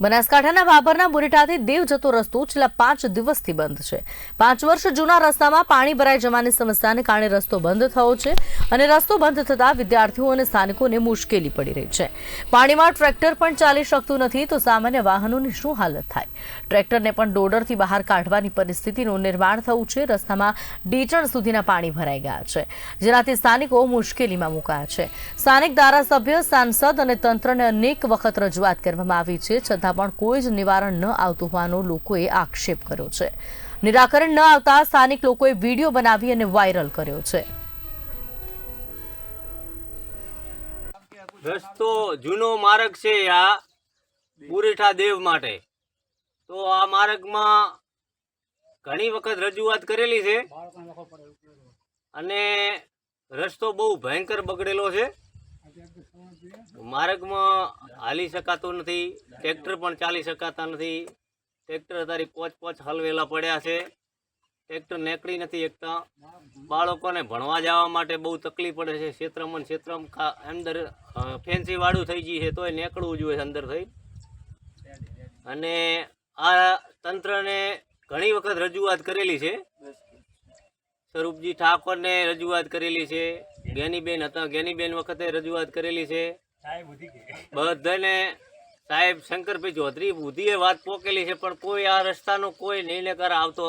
બનાસકાંઠાના બાબરના બુરેટાથી દેવ જતો રસ્તો છેલ્લા પાંચ દિવસથી બંધ છે. પાંચ વર્ષ જૂના રસ્તામાં પાણી ભરાઈ જવાની સમસ્યાને કારણે રસ્તો બંધ થયો છે અને રસ્તો બંધ થતાં વિદ્યાર્થીઓ અને સ્થાનિકોને મુશ્કેલી પડી રહી છે. પાણીમાં ટ્રેક્ટર પણ ચાલી શકતું નથી તો સામાન્ય વાહનોની શું હાલત થાય? ટ્રેક્ટરને પણ ડોડરથી બહાર કાઢવાની પરિસ્થિતિનું નિર્માણ થયું છે. રસ્તામાં ડીચણ સુધીના પાણી ભરાઈ ગયા છે, જેનાથી સ્થાનિકો મુશ્કેલીમાં મુકાયા છે. સ્થાનિક ધારાસભ્ય, સાંસદ અને તંત્રને અનેક વખત રજૂઆત કરવામાં આવી છે. છતાં પણ કોઈ જ નિવારણ ન આવતું હોવાનો લોકોએ આક્ષેપ કર્યો છે. નિરાકરણ ન આવતા સ્થાનિક લોકોએ વીડિયો બનાવી અને વાયરલ કર્યો છે. રસ્તો જૂનો માર્ગ છે આ પુરીઠા દેવ માટે. તો આ માર્ગમાં ઘણી વખત રજૂઆત કરેલી છે. અને રસ્તો બહુ ભયંકર બગડેલો છે. માર્ગમાં હાલી શકાતું નથી, ટ્રેક્ટર પણ ચાલી શકાતા નથી. ટ્રેક્ટર તારી પોચ પોચ હલવેલા પડ્યા છે. ટ્રેક્ટર નીકળી નથી એકતા બાળકોને ભણવા જવા માટે બહુ તકલીફ પડે છે. ક્ષેત્રમાં ક્ષેત્રમ અંદર ફેન્સીવાળું થઈ ગયું છે, તોય નીકળવું જોઈએ અંદર થઈ. અને આ તંત્રને ઘણી વખત રજૂઆત કરેલી છે. સ્વરૂપજી ઠાકોરને રજૂઆત કરેલી છે. જ્ઞાનીબેન હતા. જ્ઞાનીબેન વખતે રજૂઆત કરેલી છે. બધાને સાહેબ શંકરભાઈ ચૌધરી બુદ્ધિએ વાત પોકેલી છે પણ કોઈ આ રસ્તાનો કોઈ નિર્ણયકાર આવતો